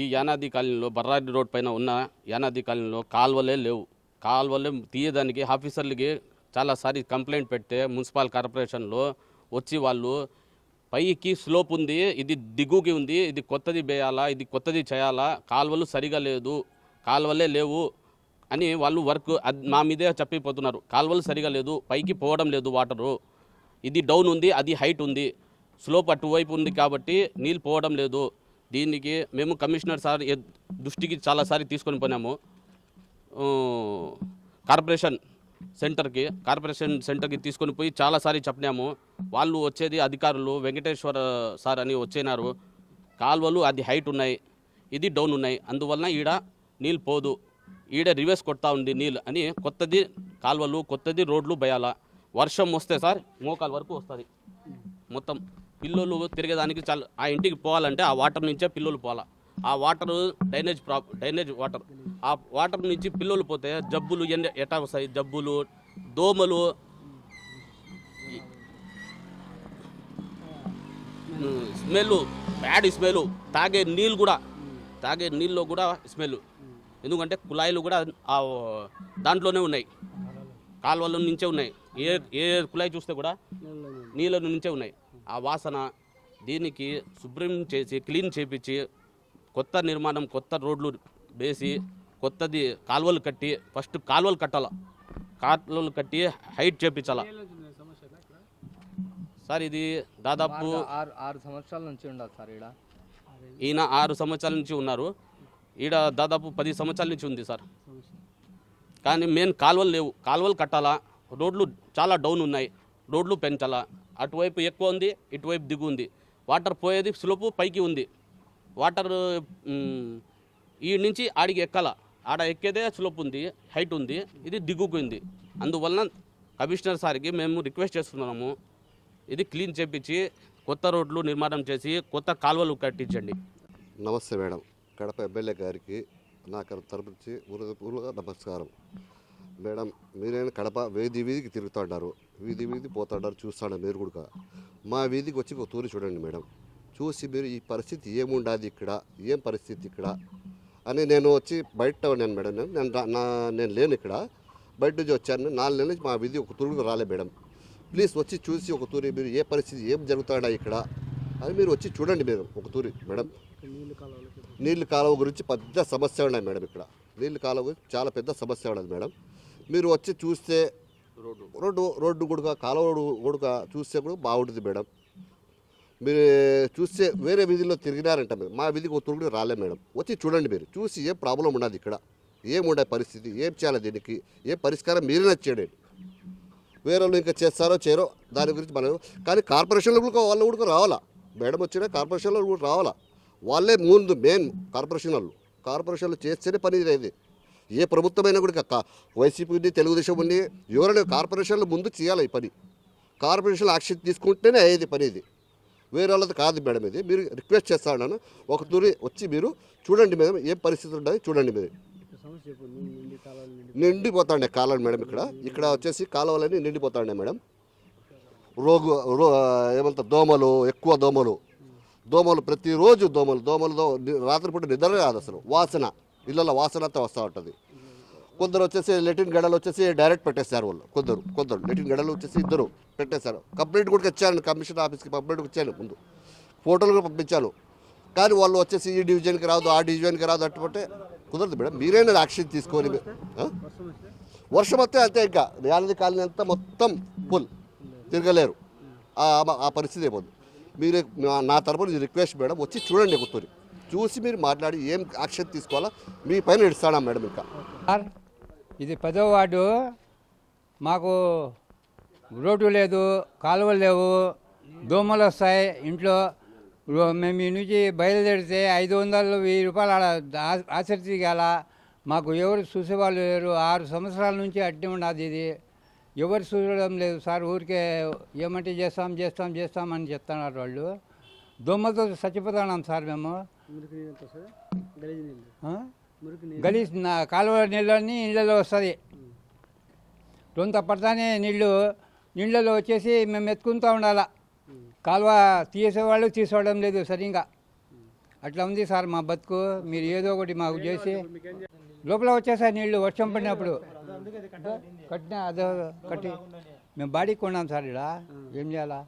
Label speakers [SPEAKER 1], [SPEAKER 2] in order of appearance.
[SPEAKER 1] ఈ యానాది కాలనీలో బర్రాడి రోడ్ పైన ఉన్న యానాది కాలనీలో కాలువలే లేవు. కాలువలే తీయడానికి ఆఫీసర్లకి చాలాసారి కంప్లైంట్ పెడితే మున్సిపల్ కార్పొరేషన్లో వచ్చి వాళ్ళు పైకి స్లోప్ ఉంది ఇది దిగుకి ఉంది ఇది కొత్తది వేయాలా ఇది కొత్తది చేయాలా కాలువలు సరిగా లేదు కాలువలే లేవు అని వాళ్ళు వర్క్ మా మీదే చెప్పిపోతున్నారు. కాలువలు సరిగా లేదు పైకి పోవడం లేదు వాటరు. ఇది డౌన్ ఉంది అది హైట్ ఉంది. స్లోప్ అటువైపు ఉంది కాబట్టి నీళ్ళు పోవడం లేదు. దీనికి మేము కమిషనర్ సార్ దృష్టికి చాలాసారి తీసుకొని పోయినాము. కార్పొరేషన్ సెంటర్కి కార్పొరేషన్ సెంటర్కి తీసుకొని పోయి చాలాసారి చెప్పినాము. వాళ్ళు వచ్చేది అధికారులు వెంకటేశ్వర సార్ అని వచ్చినారు. కాలువలు అది హైట్ ఉన్నాయి ఇది డౌన్ ఉన్నాయి. అందువలన ఈడ నీళ్ళు పోదు ఈడ రివర్స్ కొడతా ఉంది నీళ్ళు అని కొత్తది కాల్వలు కొత్తది రోడ్లు భయాల వర్షం వస్తే సార్ మోకాల వరకు వస్తుంది. మొత్తం పిల్లలు తిరిగేదానికి చాలా. ఆ ఇంటికి పోవాలంటే ఆ వాటర్ నుంచే పిల్లలు పోవాలా. ఆ వాటర్ డ్రైనేజ్ ప్రా డ్రైనేజ్ వాటర్. ఆ వాటర్ నుంచి పిల్లలు పోతే జబ్బులు ఎన్ని ఎటా వస్తాయి? జబ్బులు దోమలు స్మెల్ బ్యాడ్ స్మెల్ తాగే నీళ్ళు కూడా తాగే నీళ్ళు కూడా స్మెల్ ఎందుకంటే కుళాయిలు కూడా ఆ దాంట్లోనే ఉన్నాయి. కాలువల నుంచే ఉన్నాయి. ఏ ఏ కుళాయి చూస్తే కూడా నీళ్ళ నుంచే ఉన్నాయి. ఆ వాసన దీనికి శుభ్రం చేసి క్లీన్ చేపించి కొత్త నిర్మాణం కొత్త రోడ్లు వేసి కొత్తది కాలువలు కట్టి ఫస్ట్ కాలువలు కట్టాల. కాలువలు కట్టి హైట్ చేపించాల. సార్ ఇది దాదాపు
[SPEAKER 2] ఆరు సంవత్సరాల నుంచి ఉండాలి సార్ ఇక్కడ
[SPEAKER 1] ఈయన ఆరు సంవత్సరాల నుంచి ఉన్నారు. ఈడ దాదాపు పది సంవత్సరాల నుంచి ఉంది సార్. కానీ మెయిన్ కాలువలు లేవు. కాలువలు కట్టాలా. రోడ్లు చాలా డౌన్ ఉన్నాయి. రోడ్లు పెంచాలా. అటువైపు ఎక్కువ ఉంది ఇటువైపు దిగు ఉంది. వాటర్ పోయేది స్లోపు పైకి ఉంది. వాటర్ ఈ నుంచి ఆడికి ఎక్కాల. ఆడ ఎక్కేదే స్లోప్ ఉంది హైట్ ఉంది ఇది దిగుకుంది అందువలన కమిషనర్ సార్కి మేము రిక్వెస్ట్ చేస్తున్నాము ఇది క్లీన్ చేపించి కొత్త రోడ్లు నిర్మాణం చేసి కొత్త కాలువలు కట్టించండి.
[SPEAKER 3] నమస్తే మేడం. కడప ఎమ్మెల్యే గారికి నా తరపు నుంచి నమస్కారం. మేడం మీరేం కడప వీధి వీధికి తిరుగుతుంటారు వీధి వీధి పోతుంటారు చూస్తాడు మీరు కూడా. మా వీధికి వచ్చి ఒక తూరి చూడండి మేడం. చూసి మీరు ఈ పరిస్థితి ఏముండాది ఇక్కడ? ఏం పరిస్థితి ఇక్కడ? అని నేను వచ్చి బయట ఉన్నాను మేడం. నేను నేను రా- నా నేను లేను ఇక్కడ. బయట నుంచి వచ్చాను. నాలుగు నెలల నుంచి మా వీధి ఒక తూరు రాలే మేడం. ప్లీజ్ వచ్చి చూసి ఒక తూరి మీరు ఏ పరిస్థితి ఏం జరుగుతాడా ఇక్కడ? అని మీరు వచ్చి చూడండి మీరు ఒక తూరి మేడం. నీళ్ళు కాలువ గురించి పెద్ద సమస్య ఉన్నాయి మేడం ఇక్కడ. నీళ్ళు కాలువ గురించి చాలా పెద్ద సమస్య ఉన్నది మేడం. మీరు వచ్చి చూస్తే రోడ్డు రోడ్డు గుడుక కాలువ గుడుక చూస్తే కూడా బాగుంటుంది మేడం. మీరు చూస్తే వేరే వీధిలో తిరిగినారంట మీరు. మా వీధికి ఒక కూడా రాలే మేడం. వచ్చి చూడండి మీరు. చూసి ఏం ప్రాబ్లం ఉన్నది ఇక్కడ? ఏముండే పరిస్థితి? ఏం చేయాలి దీనికి? ఏ పరిష్కారం మీరే చేయండి? వేరే వాళ్ళు ఇంకా చేస్తారో చేయరో దాని గురించి మనం కానీ కార్పొరేషన్లో కూడా వాళ్ళు కూడా రావాలా? మేడం వచ్చినా కార్పొరేషన్లో కూడా రావాలా? వాళ్ళే ముందు మెయిన్ కార్పొరేషన్ వాళ్ళు. కార్పొరేషన్లో చేస్తేనే పని ఇది ఏ ప్రభుత్వమైనా కూడా కక్క వైసీపీ ఉంది తెలుగుదేశం ఉంది ఎవరైనా కార్పొరేషన్లు ముందు చేయాలి ఈ పని. కార్పొరేషన్ యాక్షన్ తీసుకుంటేనే అయ్యేది పని ఇది. వేరే వాళ్ళది కాదు మేడం ఇది. మీరు రిక్వెస్ట్ చేస్తాను ఒక తూరి వచ్చి మీరు చూడండి మేడం ఏం పరిస్థితి ఉంటుంది చూడండి మీరు. నిండిపోతాండే కాలం మేడం ఇక్కడ. ఇక్కడ వచ్చేసి కాలువలన్నీ నిండిపోతాండే మేడం. రోగు రో ఏమంటారు దోమలు ఎక్కువ దోమలు. దోమలు ప్రతిరోజు దోమలు దోమలు దో రాత్రిపూట నిద్ర రాదు అసలు. వాసన. ఇళ్ళలో వాసన అంతా వస్తూ ఉంటుంది. కొందరు వచ్చేసి లెటిన్ గడలు వచ్చేసి డైరెక్ట్ పెట్టేశారు వాళ్ళు. కొందరు కొందరు. లెటిన్ గడలు వచ్చేసి ఇద్దరు పెట్టేశారు కంప్లైంట్ కూడా ఇచ్చాను కమిషన్ ఆఫీస్కి కంప్లైంట్ ఇచ్చాను ముందు. ఫోటోలు కూడా పంపించాను కానీ వాళ్ళు వచ్చేసి ఈ డివిజన్కి రాదు ఆ డివిజన్కి రాదు అట్టుకుంటే కుదరదు మేడం. మీరైనా యాక్షన్ తీసుకొని వర్షం వస్తే అంతే ఇంకా. యానది కాలనీ అంతా మొత్తం ఫుల్ తిరగలేరు. ఆ- పరిస్థితి అయిపోతుంది మీరు నా- తరపున రిక్వెస్ట్ మేడం వచ్చి చూడండి గుర్తుని చూసి మీరు మాట్లాడి ఏం యాక్షన్ తీసుకోవాలా? మీ పైన ఇస్తానా మేడం ఇంకా?
[SPEAKER 4] సార్ ఇది పదో వార్డు. మాకు రోడ్డు లేదు కాలువలు లేవు దోమలు వస్తాయి ఇంట్లో. మేము ఈ నుంచి బయలుదేరితే ఐదు వందలు వెయ్యి రూపాయలు ఆడ ఆ- ఆసక్తి గల మాకు ఎవరు చూసేవాళ్ళు లేరు. ఆరు సంవత్సరాల నుంచి అట్టే ఉన్నది ఇది. ఎవరు చూడడం లేదు సార్ ఊరికే ఏమంటే చేస్తాం చేస్తాం చేస్తాం అని చెప్తున్నారు వాళ్ళు. దోమలతో చచ్చిపోతున్నాం సార్ మేము. ఆ? గలీజ్ నా కాలువ నీళ్ళని నీళ్ళలో వస్తుంది. రొంత పడతానే నీళ్ళు నీళ్ళలో వచ్చేసి మేము ఎత్తుకుంటూ ఉండాల. కాలువ తీసేవాళ్ళు తీసుకోవడం లేదు సరిగా అట్లా ఉంది సార్ మా బతుకు. మీరు ఏదో ఒకటి మాకు చేసి లోపల వచ్చేసాయి నీళ్ళు వర్షం పడినప్పుడు. కట్టిన అదో కట్టి మేము బాడీకి కొన్నాం సార్ ఇక్కడ. ఏం చేయాలా?